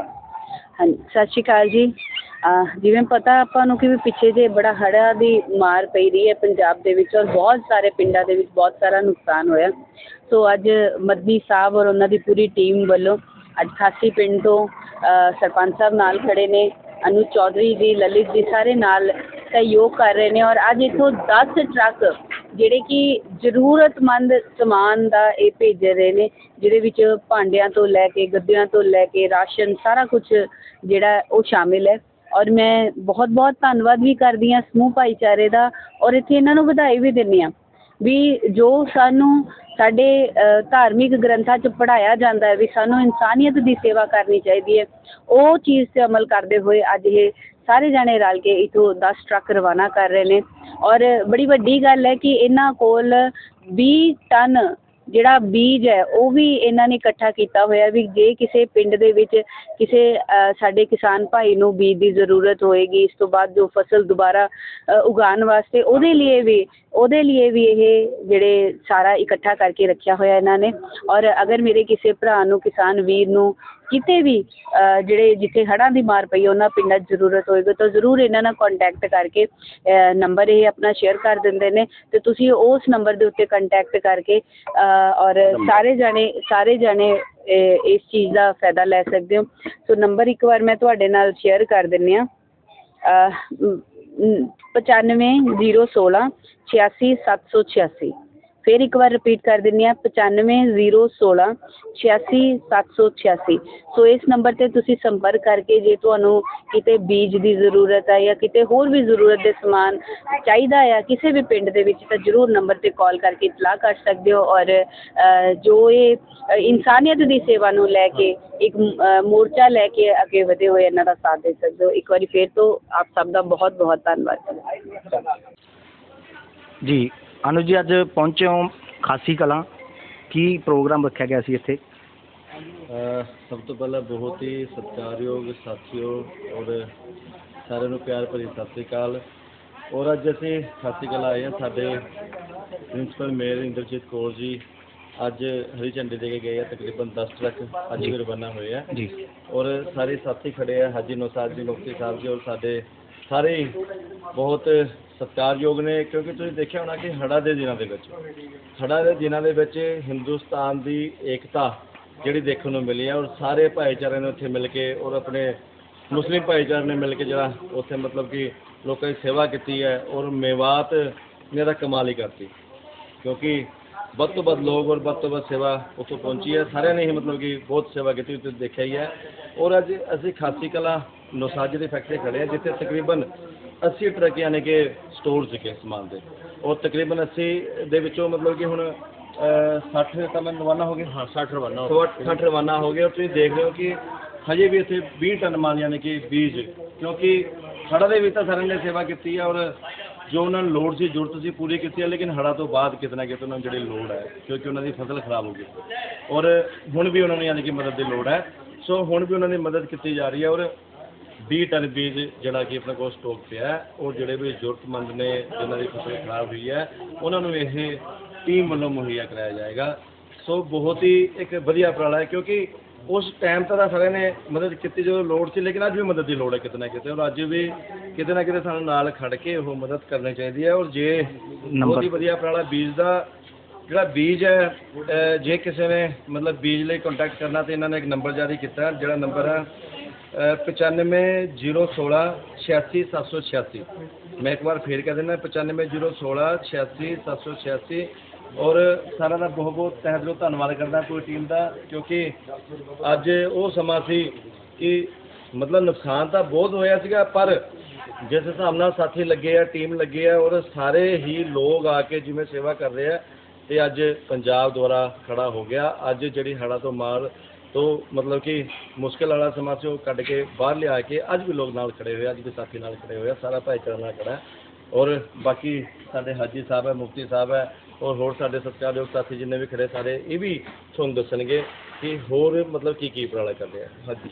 ਹਾਂਜੀ ਸਤਿ ਸ਼੍ਰੀ ਅਕਾਲ ਜੀ। ਜਿਵੇਂ ਪਤਾ ਆਪਾਂ ਨੂੰ ਕਿ ਵੀ ਪਿੱਛੇ ਜੇ ਬੜਾ ਹੜ੍ਹਾਂ ਦੀ ਮਾਰ ਪਈ ਰਹੀ ਹੈ ਪੰਜਾਬ ਦੇ ਵਿੱਚ ਔਰ ਬਹੁਤ ਸਾਰੇ ਪਿੰਡਾਂ ਦੇ ਵਿੱਚ ਬਹੁਤ ਸਾਰਾ ਨੁਕਸਾਨ ਹੋਇਆ। ਸੋ ਅੱਜ ਮਦਨੀ ਸਾਹਿਬ ਔਰ ਉਹਨਾਂ ਦੀ ਪੂਰੀ ਟੀਮ ਵੱਲੋਂ ਅੱਜ ਖਾਸੀ ਪਿੰਡ ਤੋਂ ਸਰਪੰਚ ਸਾਹਿਬ ਨਾਲ ਖੜੇ ਨੇ, ਅਨੂ ਚੌਧਰੀ ਜੀ, ਲਲਿਤ ਜੀ ਸਾਰੇ ਨਾਲ ਸਹਿਯੋਗ ਕਰ ਰਹੇ ਨੇ ਔਰ ਅੱਜ ਇੱਥੋਂ 10 ਟਰੱਕ ਜਿਹੜੇ ਕਿ ਜ਼ਰੂਰਤਮੰਦ ਸਮਾਨ ਦਾ ਇਹ ਭੇਜ ਰਹੇ ਨੇ, ਜਿਹਦੇ ਵਿੱਚ ਭਾਂਡਿਆਂ ਤੋਂ ਲੈ ਕੇ, ਗੱਦਿਆਂ ਤੋਂ ਲੈ ਕੇ, ਰਾਸ਼ਨ, ਸਾਰਾ ਕੁਝ ਜਿਹੜਾ ਉਹ ਸ਼ਾਮਿਲ ਹੈ। ਔਰ ਮੈਂ ਬਹੁਤ ਬਹੁਤ ਧੰਨਵਾਦ ਵੀ ਕਰਦੀ ਹਾਂ ਸਮੂਹ ਭਾਈਚਾਰੇ ਦਾ, ਔਰ ਇੱਥੇ ਇਹਨਾਂ ਨੂੰ ਵਧਾਈ ਵੀ ਦਿੰਦੀ ਹਾਂ ਵੀ ਜੋ ਸਾਨੂੰ ਸਾਡੇ ਧਾਰਮਿਕ ਗ੍ਰੰਥਾਂ 'ਚ ਪੜ੍ਹਾਇਆ ਜਾਂਦਾ ਹੈ ਵੀ ਸਾਨੂੰ ਇਨਸਾਨੀਅਤ ਦੀ ਸੇਵਾ ਕਰਨੀ ਚਾਹੀਦੀ ਹੈ। ਉਹ ਚੀਜ਼ 'ਤੇ ਅਮਲ ਕਰਦੇ ਹੋਏ ਅੱਜ ਇਹ ਸਾਰੇ ਜਾਣੇ ਰਲ ਕੇ ਇੱਥੋਂ ਦਸ ਟਰੱਕ ਰਵਾਨਾ ਕਰ ਰਹੇ ਨੇ। ਔਰ ਬੜੀ ਵੱਡੀ ਗੱਲ ਹੈ ਕਿ ਇਹਨਾਂ ਕੋਲ ਵੀਹ ਟਨ ਜਿਹੜਾ ਬੀਜ ਹੈ, ਉਹ ਵੀ ਇਹਨਾਂ ਨੇ ਇਕੱਠਾ ਕੀਤਾ ਹੋਇਆ ਵੀ ਜੇ ਕਿਸੇ ਪਿੰਡ ਦੇ ਵਿੱਚ ਕਿਸੇ ਸਾਡੇ ਕਿਸਾਨ ਭਾਈ ਨੂੰ ਬੀਜ ਦੀ ਜ਼ਰੂਰਤ ਹੋਏਗੀ, ਇਸ ਤੋਂ ਬਾਅਦ ਜੋ ਫਸਲ ਦੁਬਾਰਾ ਉਗਾਉਣ ਵਾਸਤੇ ਉਹਦੇ ਲਈ ਵੀ, ਉਹਦੇ ਲਈ ਵੀ ਇਹ ਜਿਹੜੇ ਸਾਰਾ ਇਕੱਠਾ ਕਰਕੇ ਰੱਖਿਆ ਹੋਇਆ ਇਹਨਾਂ ਨੇ। ਔਰ ਅਗਰ ਮੇਰੇ ਕਿਸੇ ਭਰਾ ਨੂੰ, ਕਿਸਾਨ ਵੀਰ ਨੂੰ ਕਿਤੇ ਵੀ ਜਿਹੜੇ ਜਿੱਥੇ ਹੜ੍ਹਾਂ ਦੀ ਮਾਰ ਪਈ ਹੈ, ਉਹਨਾਂ ਪਿੰਡਾਂ 'ਚ ਜ਼ਰੂਰਤ ਹੋਏਗੀ ਤਾਂ ਜ਼ਰੂਰ ਇਹਨਾਂ ਨਾਲ ਕੰਟੈਕਟ ਕਰਕੇ ਨੰਬਰ ਇਹ ਆਪਣਾ ਸ਼ੇਅਰ ਕਰ ਦਿੰਦੇ ਨੇ ਤੇ ਤੁਸੀਂ ਉਸ ਨੰਬਰ ਦੇ ਉੱਤੇ ਕੰਟੈਕਟ ਕਰਕੇ ਔਰ ਸਾਰੇ ਜਾਣੇ ਸਾਰੇ ਜਾਣੇ ਇਸ ਚੀਜ਼ ਦਾ ਫਾਇਦਾ ਲੈ ਸਕਦੇ ਹੋ। ਸੋ ਨੰਬਰ ਇੱਕ ਵਾਰ ਮੈਂ ਤੁਹਾਡੇ ਨਾਲ ਸ਼ੇਅਰ ਕਰ ਦਿੰਨੀ ਆ ਪਚਾਨਵੇਂ ਜ਼ੀਰੋ ਸੋਲਾਂ ਛਿਆਸੀ ਸੱਤ ਸੌ ਛਿਆਸੀ। ਫਿਰ ਇੱਕ ਵਾਰ ਰਿਪੀਟ ਕਰ ਦਿੰਨੀ ਹਾਂ, ਪਚਾਨਵੇਂ ਜ਼ੀਰੋ ਸੋਲਾਂ ਛਿਆਸੀ ਸੱਤ ਸੌ ਛਿਆਸੀ। ਸੋ ਇਸ ਨੰਬਰ ਤੇ ਤੁਸੀਂ ਸੰਪਰਕ ਕਰਕੇ ਜੇ ਤੁਹਾਨੂੰ ਕਿਤੇ ਬੀਜ ਦੀ ਜ਼ਰੂਰਤ ਹੈ ਜਾਂ ਕਿਤੇ ਹੋਰ ਵੀ ਜ਼ਰੂਰਤ ਦੇ ਸਮਾਨ ਚਾਹੀਦਾ ਆ ਕਿਸੇ ਵੀ ਪਿੰਡ ਦੇ ਵਿੱਚ, ਤਾਂ ਜ਼ਰੂਰ ਨੰਬਰ ਤੇ ਕਾਲ ਕਰਕੇ ਇਤਲਾਹ ਕਰ ਸਕਦੇ ਹੋ ਔਰ ਜੋ ਇਹ ਇਨਸਾਨੀਅਤ ਦੀ ਸੇਵਾ ਨੂੰ ਲੈ ਕੇ ਇੱਕ ਮੋਰਚਾ ਲੈ ਕੇ ਅੱਗੇ ਵਧੇ ਹੋਏ ਇਹਨਾਂ ਦਾ ਸਾਥ ਦੇ ਸਕਦੇ ਹੋ। ਇੱਕ ਵਾਰੀ ਫਿਰ ਤੋਂ ਆਪ ਸਭ ਦਾ ਬਹੁਤ ਬਹੁਤ ਧੰਨਵਾਦ। ਜੀ ਅਨੁਜ ਜੀ ਅੱਜ ਪਹੁੰਚੇ ਹੋ ਖਾਸੀ ਕਲਾਂ। ਕੀ ਪ੍ਰੋਗਰਾਮ ਰੱਖਿਆ ਗਿਆ ਸੀ ਇੱਥੇ? ਅਹ ਸਭ ਤੋਂ ਪਹਿਲਾਂ ਬਹੁਤ ਹੀ ਸਤਿਕਾਰਯੋਗ ਸਾਥੀਓ ਔਰ ਸਾਰਿਆਂ ਨੂੰ ਪਿਆਰ ਭਰੀ ਸਤਿ ਸ੍ਰੀ ਅਕਾਲ। ਔਰ ਅੱਜ ਅਸੀਂ ਖਾਸੀ ਕਲਾਂ ਆਏ ਹਾਂ। ਸਾਡੇ ਪ੍ਰਿੰਸੀਪਲ ਮੇਅਰ ਇੰਦਰਜੀਤ ਕੌਰ ਜੀ ਅੱਜ ਹਰੀ ਝੰਡੀ ਦੇ ਕੇ ਗਏ ਆ। ਤਕਰੀਬਨ 10 ਟਰੱਕ ਅੱਜ ਵੀ ਰਵਾਨਾ ਹੋਏ ਆ। ਜੀ। ਔਰ ਸਾਰੇ ਸਾਥੀ ਖੜੇ ਆ। ਹਾਜੀ ਨੌਸਾਦ ਜੀ ਮੁਫਤੀ ਸਾਹਿਬ ਜੀ ਔਰ ਸਾਡੇ ਸਾਰੇ ਬਹੁਤ ਸਤਿਕਾਰਯੋਗ ਨੇ, ਕਿਉਂਕਿ ਤੁਸੀਂ ਦੇਖਿਆ ਹੋਣਾ ਕਿ ਹੜ੍ਹਾਂ ਦੇ ਦਿਨਾਂ ਦੇ ਵਿੱਚ, ਹੜ੍ਹਾਂ ਦੇ ਦਿਨਾਂ ਦੇ ਵਿੱਚ ਹਿੰਦੁਸਤਾਨ ਦੀ ਏਕਤਾ ਜਿਹੜੀ ਦੇਖਣ ਨੂੰ ਮਿਲੀ ਹੈ ਔਰ ਸਾਰੇ ਭਾਈਚਾਰੇ ਨੇ ਉੱਥੇ ਮਿਲ ਕੇ ਔਰ ਆਪਣੇ ਮੁਸਲਿਮ ਭਾਈਚਾਰੇ ਨੇ ਮਿਲ ਕੇ ਜਿਹੜਾ ਉੱਥੇ ਮਤਲਬ ਕਿ ਲੋਕਾਂ ਦੀ ਸੇਵਾ ਕੀਤੀ ਹੈ ਔਰ ਮੇਵਾਤ ਨੇ ਤਾਂ ਕਮਾਲ ਹੀ ਕਰਤੀ, ਕਿਉਂਕਿ ਵੱਧ ਤੋਂ ਵੱਧ ਲੋਕ ਔਰ ਵੱਧ ਤੋਂ ਵੱਧ ਸੇਵਾ ਉੱਥੋਂ ਪਹੁੰਚੀ ਹੈ। ਸਾਰਿਆਂ ਨੇ ਹੀ ਮਤਲਬ ਕਿ ਬਹੁਤ ਸੇਵਾ ਕੀਤੀ ਤੁਸੀਂ ਦੇਖਿਆ ਹੀ ਹੈ। ਔਰ ਅੱਜ ਅਸੀਂ ਖਾਸੀ ਕਲਾ ਨੌਸਾਜੀ ਦੀ ਫੈਕਟਰੀ ਖੜੇ ਹਾਂ ਜਿੱਥੇ ਤਕਰੀਬਨ 80 ਟਰੱਕ ਯਾਨੀ ਕਿ ਸਟੋਰ ਸੀਗੇ ਸਮਾਨ ਦੇ। ਔਰ ਤਕਰੀਬਨ 80 ਦੇ ਵਿੱਚੋਂ ਮਤਲਬ ਕਿ ਹੁਣ ਅਹ, 60 ਤਾਂ ਮੈਂ ਰਵਾਨਾ ਹੋ ਗਏ ਹਾਂ 60 ਰਵਾਨਾ 60 ਰਵਾਨਾ ਹੋ ਗਏ ਔਰ ਤੁਸੀਂ ਦੇਖ ਰਹੇ ਹੋ ਕਿ ਹਜੇ ਵੀ ਇੱਥੇ 20 ਟਨ ਮਾਲ ਯਾਨੀ ਕਿ ਬੀਜ ਕਿਉਂਕਿ ਹੜ੍ਹਾਂ ਦੇ ਵਿੱਚ ਤਾਂ ਸਾਰਿਆਂ ਨੇ ਸੇਵਾ ਕੀਤੀ ਹੈ ਔਰ ਜੋ ਉਹਨਾਂ ਨੂੰ ਲੋੜ ਸੀ, ਜ਼ਰੂਰਤ ਸੀ ਪੂਰੀ ਕੀਤੀ ਹੈ, ਲੇਕਿਨ ਹੜ੍ਹਾਂ ਤੋਂ ਬਾਅਦ ਕਿਤੇ ਨਾ ਕਿਤੇ ਉਹਨਾਂ ਨੂੰ ਜਿਹੜੀ ਲੋੜ ਹੈ, ਕਿਉਂਕਿ ਉਹਨਾਂ ਦੀ ਫਸਲ ਖਰਾਬ ਹੋ ਗਈ। ਔਰ ਹੁਣ ਵੀ ਉਹਨਾਂ ਨੂੰ ਯਾਨੀ ਕਿ ਮਦਦ ਦੀ ਲੋੜ ਹੈ। ਸੋ ਹੁਣ ਵੀ ਉਹਨਾਂ ਦੀ ਮਦਦ ਕੀਤੀ ਜਾ ਰਹੀ ਹੈ ਔਰ 20 ਟਨ ਬੀਜ ਜਿਹੜਾ ਕਿ ਆਪਣੇ ਕੋਲ ਸਟਾਕ ਪਿਆ ਔਰ ਜਿਹੜੇ ਵੀ ਜ਼ਰੂਰਤਮੰਦ ਨੇ, ਜਿਨ੍ਹਾਂ ਦੀ ਫਸਲ ਖਰਾਬ ਹੋਈ ਹੈ, ਉਹਨਾਂ ਨੂੰ ਇਹ ਟੀਮ ਵੱਲੋਂ ਮੁਹੱਈਆ ਕਰਾਇਆ ਜਾਏਗਾ। ਸੋ ਬਹੁਤ ਹੀ ਇੱਕ ਵਧੀਆ ਉਪਰਾਲਾ ਹੈ, ਕਿਉਂਕਿ ਉਸ ਟਾਈਮ ਤਾਂ ਸਾਰਿਆਂ ਨੇ ਮਦਦ ਕੀਤੀ ਜਦੋਂ ਲੋੜ ਸੀ ਲੇਕਿਨ ਅੱਜ ਵੀ ਮਦਦ ਦੀ ਲੋੜ ਹੈ ਕਿਤੇ ਨਾ ਕਿਤੇ ਔਰ ਅੱਜ ਵੀ ਕਿਤੇ ਨਾ ਕਿਤੇ ਸਾਨੂੰ ਨਾਲ ਖੜ ਕੇ ਉਹ ਮਦਦ ਕਰਨੀ ਚਾਹੀਦੀ ਹੈ ਔਰ ਜੇ ਬਹੁਤ ਹੀ ਵਧੀਆ ਪ੍ਰਾਲਾ ਬੀਜ ਦਾ ਜਿਹੜਾ ਬੀਜ ਹੈ ਜੇ ਕਿਸੇ ਨੇ ਮਤਲਬ ਬੀਜ ਲਈ ਕੰਟੈਕਟ ਕਰਨਾ ਤੇ ਇਹਨਾਂ ਨੇ ਇੱਕ ਨੰਬਰ ਜਾਰੀ ਕੀਤਾ ਜਿਹੜਾ ਨੰਬਰ ਹੈ 9501686786 ਮੈਂ ਇੱਕ ਵਾਰ ਫੇਰ ਕਹਿ ਦਿੰਦਾ 9501686786 ਔਰ ਸਾਰਿਆਂ ਦਾ ਬਹੁਤ ਬਹੁਤ ਤਹਿ ਦਿਲੋਂ ਧੰਨਵਾਦ ਕਰਦਾ ਪੂਰੀ ਟੀਮ ਦਾ, ਕਿਉਂਕਿ ਅੱਜ ਉਹ ਸਮਾਂ ਸੀ ਕਿ ਮਤਲਬ ਨੁਕਸਾਨ ਤਾਂ ਬਹੁਤ ਹੋਇਆ ਸੀਗਾ, ਪਰ ਜਿਸ ਹਿਸਾਬ ਨਾਲ ਸਾਥੀ ਲੱਗੇ ਆ ਟੀਮ ਲੱਗੇ ਆ ਔਰ ਸਾਰੇ ਹੀ ਲੋਕ ਆ ਕੇ ਜਿਵੇਂ ਸੇਵਾ ਕਰ ਰਹੇ ਆ, ਤੇ ਅੱਜ ਪੰਜਾਬ ਦੁਆਰਾ ਖੜਾ ਹੋ ਗਿਆ। ਅੱਜ ਜਿਹੜੀ ਹੜ੍ਹਾਂ ਤੋਂ ਮਾਰ ਤੋਂ ਮਤਲਬ ਕਿ ਮੁਸ਼ਕਿਲ ਵਾਲਾ ਸਮਾਂ ਸੀ, ਉਹ ਕੱਢ ਕੇ ਬਾਹਰ ਲਿਆ ਕੇ ਅੱਜ ਵੀ ਲੋਕ ਨਾਲ ਖੜੇ ਹੋਏ ਅੱਜ ਵੀ ਸਾਥੀ ਨਾਲ ਖੜੇ ਹੋਏ ਆ, ਸਾਰਾ ਭਾਈਚਾਰਾ ਨਾਲ ਖੜਾ। ਔਰ ਬਾਕੀ ਸਾਡੇ ਹਾਜੀ ਸਾਹਿਬ ਹੈ, ਮੁਫਤੀ ਸਾਹਿਬ ਹੈ, ਔਰ ਹੋਰ ਸਾਡੇ ਸਤਿਕਾਰਯੋਗ ਸਾਥੀ ਜਿੰਨੇ ਵੀ ਖੜੇ ਸਾਰੇ ਇਹ ਵੀ ਤੁਹਾਨੂੰ ਦੱਸਣਗੇ ਕਿ ਹੋਰ ਮਤਲਬ ਕੀ ਕੀ ਉਪਰਾਲਾ ਕਰਦੇ ਆ, ਹਾਂਜੀ।